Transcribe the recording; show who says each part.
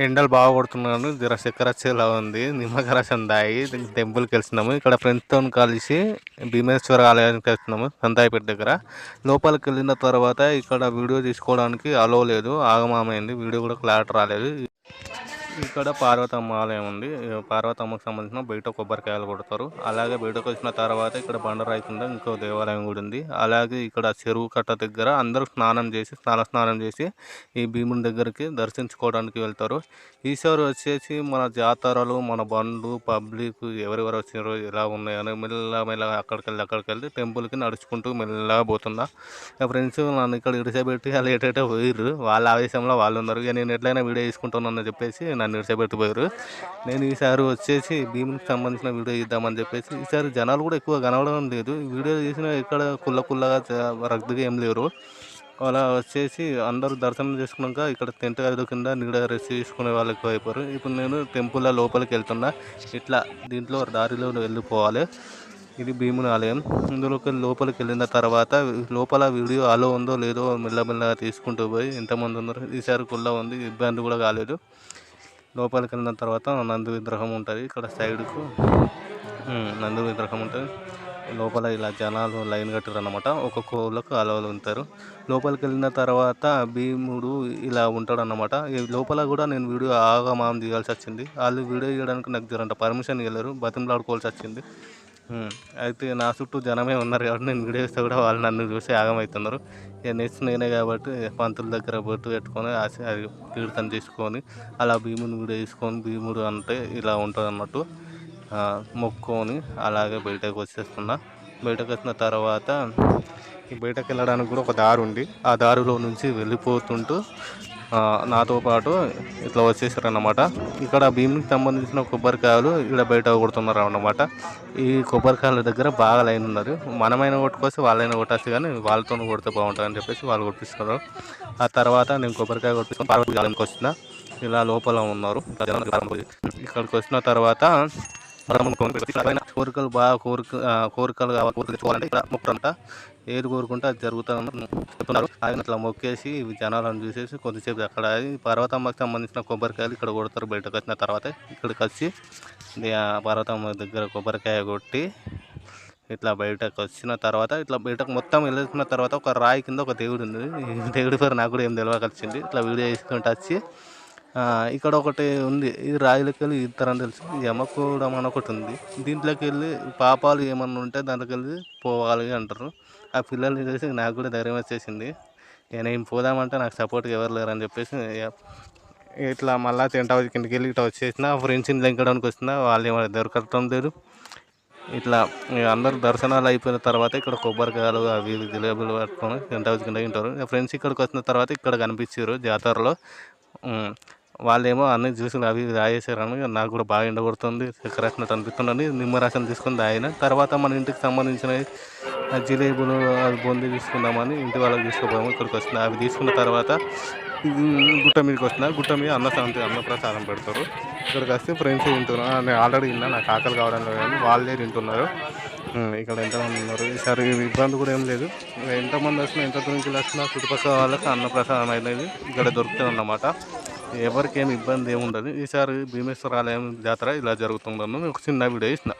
Speaker 1: ఎండలు బాగా కొడుతున్నాను. జర చక్కెర ఉంది. నిమ్మకాయ దాయి టెంపుల్కి వెళ్తున్నాము. ఇక్కడ ఫ్రెండ్స్తో కలిసి భీమేశ్వర ఆలయానికి వెళ్తున్నాము. సంతాయిపేట దగ్గర. లోపలికి వెళ్ళిన తర్వాత ఇక్కడ వీడియో తీసుకోవడానికి అలో లేదు. ఆగమామైంది. వీడియో కూడా క్లారిటీ రాలేదు. ఇక్కడ పార్వతమ్మ ఆలయం ఉంది. పార్వతమ్మకు సంబంధించిన బయట కొబ్బరికాయలు కొడతారు. అలాగే బయటకు వచ్చిన తర్వాత ఇక్కడ బండరాయి కింద ఇంకో దేవాలయం కూడా ఉంది. అలాగే ఇక్కడ చెరువు కట్ట దగ్గర అందరూ స్నానం చేసి స్నాన స్నానం చేసి ఈ భీముని దగ్గరికి దర్శించుకోవడానికి వెళ్తారు. ఈశ్వరు వచ్చేసి మన జాతరలు మన బండ్లు పబ్లిక్ ఎవరెవరు వచ్చినారో ఎలా ఉన్నాయని మెల్ల మెల్ల అక్కడికి వెళ్ళి అక్కడికి వెళ్ళి టెంపుల్కి నడుచుకుంటూ మెల్లగా పోతున్నా. నా ఫ్రెండ్స్ నన్ను ఇక్కడ ఇడిసబెట్టి వాళ్ళు ఏటైతే పోయిర్రు. వాళ్ళ ఆవేశంలో వాళ్ళు ఉన్నారు. ఇక నేను ఎట్లయినా వీడియో తీసుకుంటున్నానని చెప్పేసి నన్ను విడిచిపెట్టిపోయారు నేను ఈసారి వచ్చేసి భీమునికి సంబంధించిన వీడియో ఇద్దామని చెప్పేసి ఈసారి జనాలు కూడా ఎక్కువ కనవడం లేదు. వీడియో చేసిన ఇక్కడ కుల్ల కుల్లగా రగ్దుగా ఏం లేరు. అలా వచ్చేసి అందరూ దర్శనం చేసుకున్నాక ఇక్కడ టెంట్ గది కింద నీడ రెస్ట్ చేసుకునే వాళ్ళు ఎక్కువ అయిపోయారు ఇప్పుడు నేను టెంపుల్ లోపలికి వెళ్తున్నా. ఇట్లా దీంట్లో దారిలో వెళ్ళిపోవాలి. ఇది భీముని ఆలయం. ఇందులోకి లోపలికి వెళ్ళిన తర్వాత లోపల వీడియో అలో ఉందో లేదో మెల్లమెల్లగా తీసుకుంటూ పోయి ఎంతమంది ఉన్నారు ఈసారి కుల్ల ఉంది ఇబ్బంది కూడా కాలేదు. లోపలికి వెళ్ళిన తర్వాత నంది విగ్రహం ఉంటుంది. ఇక్కడ సైడ్కు నందు నంది విగ్రహం ఉంటుంది. లోపల ఇలా జనాలు లైన్ కట్టారు అనమాట ఒక్కొక్క ఊళ్ళకు అలవలు ఉంటారు. లోపలికి వెళ్ళిన తర్వాత భీముడు ఇలా ఉంటాడు అనమాట లోపల కూడా నేను వీడియో ఆగమాం తీయాల్సి వచ్చింది. వాళ్ళు వీడియో తీయడానికి నాకు జరంట పర్మిషన్ ఇవ్వలేరు బతిమలాడుకోవాల్సి వచ్చింది. అయితే నా చుట్టూ జనమే ఉన్నారు కాబట్టి నేను వీడియో ఇస్తే కూడా వాళ్ళు నన్ను చూసి ఆగమవుతున్నారు ఇక నెక్స్ట్ నేనే కాబట్టి పంతుల దగ్గర బొట్టు పెట్టుకొని ఆశ అది తీర్థం తీసుకొని అలా భీముని వీడియో తీసుకొని భీముడు అంటే ఇలా ఉంటుంది అన్నట్టు మొక్కుకొని అలాగే బయటకు వచ్చేస్తున్నా. బయటకు వచ్చిన తర్వాత బయటకు వెళ్ళడానికి కూడా ఒక దారి ఉంది. ఆ దారిలో నుంచి వెళ్ళిపోతుంటూ నాతో పాటు ఇట్లా వచ్చేసారు అన్నమాట ఇక్కడ భీమునికి సంబంధించిన కొబ్బరికాయలు ఇక్కడ బయట కొడుతున్నారు అన్నమాట ఈ కొబ్బరికాయల దగ్గర బాగా లైన్ ఉన్నారు మనమైనా కొట్టుకోవచ్చు వాళ్ళైనా కొట్టచ్చు కానీ వాళ్ళతో కొడితే బాగుంటుంది అని చెప్పేసి వాళ్ళు కొట్టిస్తున్నారు. ఆ తర్వాత నేను కొబ్బరికాయ కొట్టించుకొని పార్వతీ వచ్చిన. ఇలా లోపల ఉన్నారు. ఇక్కడికి వచ్చిన తర్వాత కోరికలు బాగా కోరిక కోరికలు కావాలి కోరికలు తెచ్చుకోవాలంటే ఇక్కడ మొక్కంట ఏది కోరుకుంటే అది జరుగుతుందని చెప్తున్నారు. ఆయన అట్లా మొక్కేసి ఇవి జనాలను చూసేసి కొద్దిసేపు అక్కడ పర్వతమ్మకి సంబంధించిన కొబ్బరికాయలు ఇక్కడ కొడతారు బయటకు వచ్చిన తర్వాత ఇక్కడికి వచ్చి పర్వతమ్మ ఆ దగ్గర కొబ్బరికాయ కొట్టి ఇట్లా బయటకు వచ్చిన తర్వాత ఇట్లా బయటకు మొత్తం వెళ్ళేసుకున్న తర్వాత ఒక రాయి కింద ఒక దేవుడు ఉంది. దేవుడి పేరు నాకు కూడా ఏం తెలియక వచ్చింది ఇట్లా వీడియో చేసుకుంటూ వచ్చి ఇక్కడ ఒకటి ఉంది. ఈ రాయిలోకి వెళ్ళి ఇద్దరని తెలుసు. యమకూడం అని ఒకటి ఉంది. దీంట్లోకి వెళ్ళి పాపాలు ఏమన్నా ఉంటే దాంట్లోకి వెళ్ళి పోవాలి అంటారు. ఆ పిల్లల్ని చూసి నాకు కూడా ధైర్యం వచ్చేసింది. నేను నేను పోదామంటే నాకు సపోర్ట్గా ఎవరు లేరని చెప్పేసి ఇట్లా మళ్ళా టెంట్ హౌస్ కిందకి వెళ్ళి ఇట్లా వచ్చేసిన. ఫ్రెండ్స్ని లెంకడానికి వచ్చిన. వాళ్ళు ఏమైనా దొరకటం లేదు. ఇట్లా అందరు దర్శనాలు అయిపోయిన తర్వాత ఇక్కడ కొబ్బరికాయలు అవి జిలేబులు పట్టుకొని టెంట్ హౌస్ కింద తింటారు. ఫ్రెండ్స్ ఇక్కడికి వచ్చిన తర్వాత ఇక్కడ కనిపించారు జాతరలో. వాళ్ళేమో అన్ని జ్యూసులు అవి ఇవి తాగేసారని నాకు కూడా బాగా ఎండగొడుతుంది చక్కెర వేసినట్టు అనిపిస్తుందని నిమ్మరసం తీసుకొని తాగిన తర్వాత మన ఇంటికి సంబంధించిన ఆ జిలేబులు అవి బొంది తీసుకుందామని ఇంటి వాళ్ళకి తీసుకుపోయాము. ఇక్కడికి వచ్చిన అవి తీసుకున్న తర్వాత గుట్ట మీదకి వచ్చిన గుట్ట మీద అన్నశాంతి అన్నప్రసాదం పెడతారు. ఇక్కడికి వస్తే ఫ్రెండ్స్ తింటున్నారు. నేను ఆల్రెడీ తిన్నా నాకు ఆకలి కావడం లేదు కానీ వాళ్ళే తింటున్నారు. ఇక్కడ ఎంతమంది ఉన్నారు? ఈసారి ఇబ్బంది కూడా ఏం లేదు. ఎంతమంది వచ్చినా ఎంత దూరం వచ్చినా చుట్టుపక్కల వాళ్ళకి అన్నప్రసాదం అనేది ఇక్కడ దొరుకుతుంది అన్నమాట. ఎవరికేమి ఇబ్బంది ఏమి ఉండదు ఈసారి భీమేశ్వర ఆలయం జాతర ఇలా జరుగుతుందని ఒక చిన్న వీడియో ఇచ్చిన